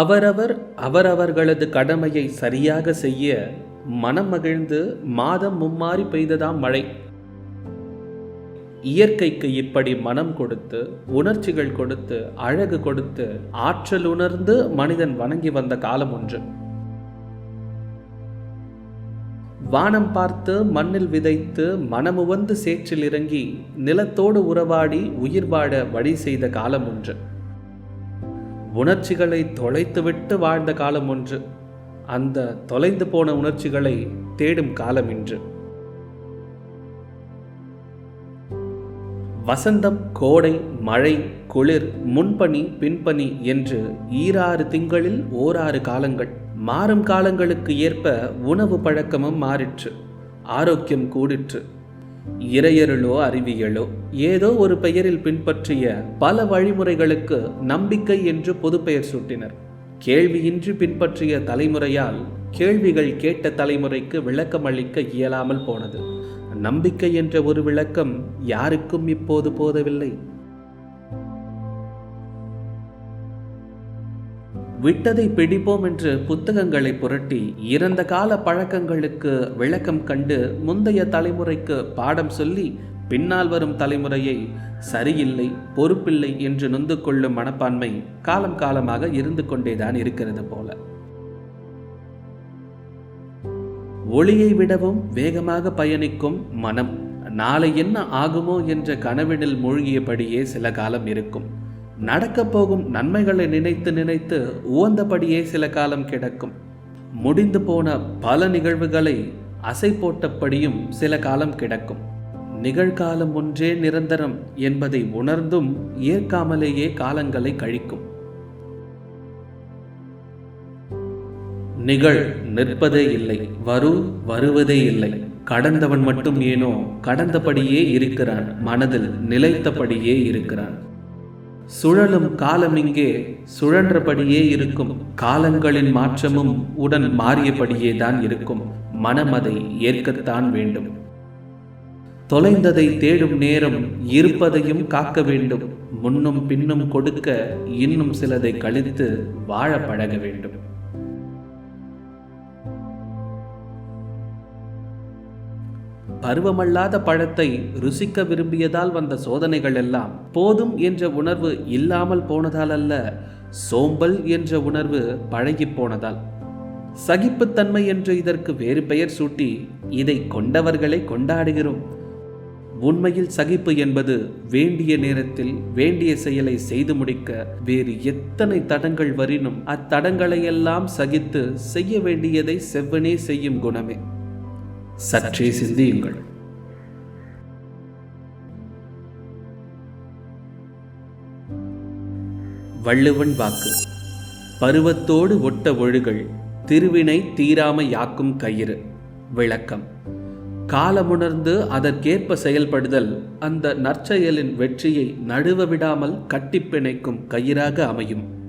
அவரவர் அவரவர்களது கடமையை சரியாக செய்ய மனம் மகிழ்ந்து மாதம் மும்மாறி பெய்ததாம் மழை. இயற்கைக்கு இப்படி மனம் கொடுத்து உணர்ச்சிகள் கொடுத்து அழகு கொடுத்து ஆற்றல் உணர்ந்து மனிதன் வணங்கி வந்த காலம் ஒன்று. வானம் பார்த்து மண்ணில் விதைத்து மனமுவந்து சேற்றில் இறங்கி நிலத்தோடு உறவாடி உயிர் வாழ வழி செய்த காலம் ஒன்று. உணர்ச்சிகளை தொலைத்துவிட்டு வாழ்ந்த காலம் ஒன்று. அந்த தொலைந்து போன உணர்ச்சிகளை தேடும் காலம் இன்று. வசந்தம் கோடை மழை குளிர் முன்பனி பின்பனி என்று ஈராறு திங்களில் ஓராறு காலங்கள். மாறும் காலங்களுக்கு ஏற்ப உணவு பழக்கமும் மாறிற்று. ஆரோக்கியம் கூடிற்று. இறையருளோ அறிவியலோ ஏதோ ஒரு பெயரில் பின்பற்றிய பல வழிமுறைகளுக்கு நம்பிக்கை என்று பொதுப்பெயர் சூட்டினர். கேள்வியின்றி பின்பற்றிய தலைமுறையால் கேள்விகள் கேட்ட தலைமுறைக்கு விளக்கம் அளிக்க இயலாமல் போனது. நம்பிக்கை என்ற ஒரு விளக்கம் யாருக்கும் இப்போது போதவில்லை. விட்டதை பிடிப்போம் என்று புத்தகங்களை புரட்டி இறந்த கால பழக்கங்களுக்கு விளக்கம் கண்டு முந்தைய தலைமுறைக்கு பாடம் சொல்லி பின்னால் வரும் தலைமுறையை சரியில்லை பொறுப்பில்லை என்று நொந்து கொள்ளும் மனப்பான்மை காலம் காலமாக இருந்து கொண்டேதான் இருக்கிறது போல. ஒளியை விடவும் வேகமாக பயணிக்கும் மனம் நாளை என்ன ஆகுமோ என்ற கனவினில் மூழ்கியபடியே சில காலம் இருக்கும். நடக்கப் போகும் நன்மைகளை நினைத்து நினைத்து உவந்தபடியே சில காலம் கிடக்கும். முடிந்து போன பல நிகழ்வுகளை அசை போட்டபடியும் சில காலம் கிடக்கும். நிகழ்காலம் ஒன்றே நிரந்தரம் என்பதை உணர்ந்தும் ஏற்காமலேயே காலங்களை கழிக்கும். நிகழ் நிற்பதே இல்லை வரு வருவதே இல்லை. கடந்தவன் மட்டும் ஏனோ கடந்தபடியே இருக்கிறான் மனதில் நிலைத்தபடியே இருக்கிறான். சுழலும் காலம் இங்கே சுழன்றபடியே இருக்கும். காலங்களின் மாற்றமும் உடன் மாறியபடியே தான் இருக்கும். மனம் அதை ஏற்கத்தான் வேண்டும். தொலைந்ததை தேடும் நேரம் இருப்பதையும் காக்க வேண்டும். முன்னும் பின்னும் கொடுக்க இன்னும் சிலதை கழித்து வாழ பழக வேண்டும். பருவமல்லாத பழத்தை ருசிக்க விரும்பியதால் வந்த சோதனைகள் எல்லாம் போதும் என்ற உணர்வு இல்லாமல் போனதால் அல்ல சோம்பல் என்ற உணர்வு பழகி போனதால். சகிப்புத்தன்மை என்று இதற்கு வேறு பெயர் சூட்டி இதை கொண்டவர்களை கொண்டாடுகிறோம். உண்மையில் சகிப்பு என்பது வேண்டிய நேரத்தில் வேண்டிய செயலை செய்து முடிக்க வேறு எத்தனை தடங்கள் வரினும் அத்தடங்களையெல்லாம் சகித்து செய்ய வேண்டியதை செவ்வனே செய்யும் குணமே. சற்றே சிந்தியுங்கள். வள்ளுவன் வாக்கு. பருவத்தோடு ஒட்ட ஒழுகள் திருவினை தீராம யாக்கும் கயிறு. விளக்கம். காலமுணர்ந்து அதற்கேற்ப செயல்படுதல் அந்த நற்செயலின் வெற்றியை நடுவ விடாமல் கட்டிப்பிணைக்கும் கயிறாக அமையும்.